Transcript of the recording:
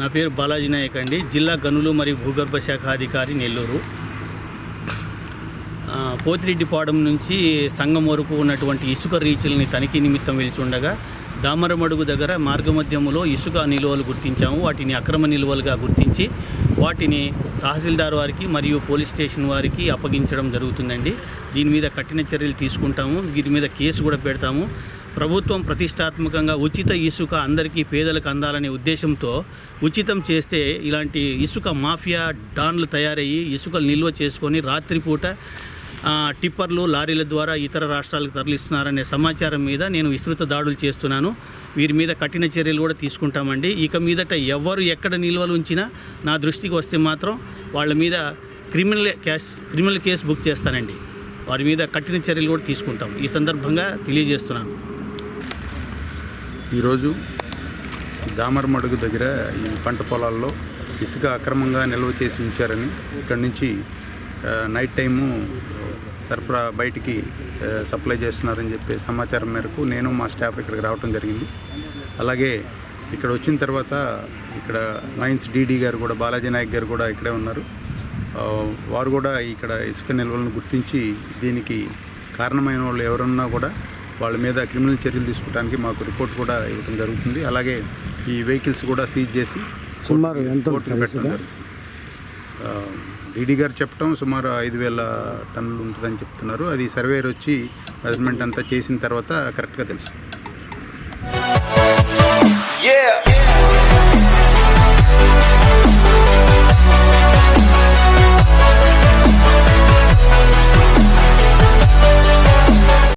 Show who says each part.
Speaker 1: నా పేరు బాలాజీ నాయక్ అండి. జిల్లా గనులు మరియు భూగర్భ శాఖ అధికారి నెల్లూరు. పోతిరెడ్డిపాడం నుంచి సంఘం వరకు ఉన్నటువంటి ఇసుక రీచుల్ని తనిఖీ నిమిత్తం వెళ్తుండగా దామరమడుగు దగ్గర మార్గమధ్యములో ఇసుక నిల్వలు గుర్తించాము. వాటిని అక్రమ నిల్వలుగా గుర్తించి వాటిని తహసీల్దార్ వారికి మరియు పోలీస్ స్టేషన్ వారికి అప్పగించడం జరుగుతుందండి. దీని మీద కఠిన చర్యలు తీసుకుంటాము. దీని మీద కేసు కూడా పెడతాము. ప్రభుత్వం ప్రతిష్టాత్మకంగా ఉచిత ఇసుక అందరికీ పేదలకు అందాలనే ఉద్దేశంతో ఉచితం చేస్తే ఇలాంటి ఇసుక మాఫియా డాన్లు తయారయ్యి ఇసుకలు నిల్వ చేసుకొని రాత్రిపూట టిప్పర్లు లారీల ద్వారా ఇతర రాష్ట్రాలకు తరలిస్తున్నారనే సమాచారం మీద నేను విస్తృత దాడులు చేస్తున్నాను. వీరి మీద కఠిన చర్యలు కూడా తీసుకుంటామండి. ఇక మీదట ఎవరు ఎక్కడ నిల్వలు ఉంచినా నా దృష్టికి వస్తే మాత్రం వాళ్ళ మీద criminal cash criminal case book చేస్తానండి. వారి మీద కఠిన చర్యలు కూడా తీసుకుంటాం. ఈ సందర్భంగా తెలియజేస్తున్నాను.
Speaker 2: ఈరోజు దామరమడుగు దగ్గర ఈ పంట పొలాల్లో ఇసుక అక్రమంగా నిల్వ చేసి ఉంచారని ఇక్కడి నుంచి నైట్ టైము సరఫరా బయటికి సప్లై చేస్తున్నారని చెప్పే సమాచారం మేరకు నేను మా స్టాఫ్ ఇక్కడికి రావడం జరిగింది. అలాగే ఇక్కడ వచ్చిన తర్వాత ఇక్కడ మైన్స్ డీడీ గారు కూడా బాలాజీ నాయక్ గారు కూడా ఇక్కడే ఉన్నారు. వారు కూడా ఇక్కడ ఇసుక నిల్వలను గుర్తించి దీనికి కారణమైన వాళ్ళు ఎవరున్నా కూడా వాళ్ళ మీద క్రిమినల్ చర్యలు తీసుకోవడానికి మాకు రిపోర్ట్ కూడా ఇవ్వడం జరుగుతుంది. అలాగే ఈ వెహికల్స్ కూడా సీజ్ చేసి
Speaker 3: సుమారు ఎంత
Speaker 2: డీడీ గారు చెప్పడం సుమారు ఐదు వేల టన్నులు ఉంటుందని చెప్తున్నారు. అది సర్వేర్ వచ్చి మెజర్మెంట్ అంతా చేసిన తర్వాత కరెక్ట్గా తెలుస్తుంది.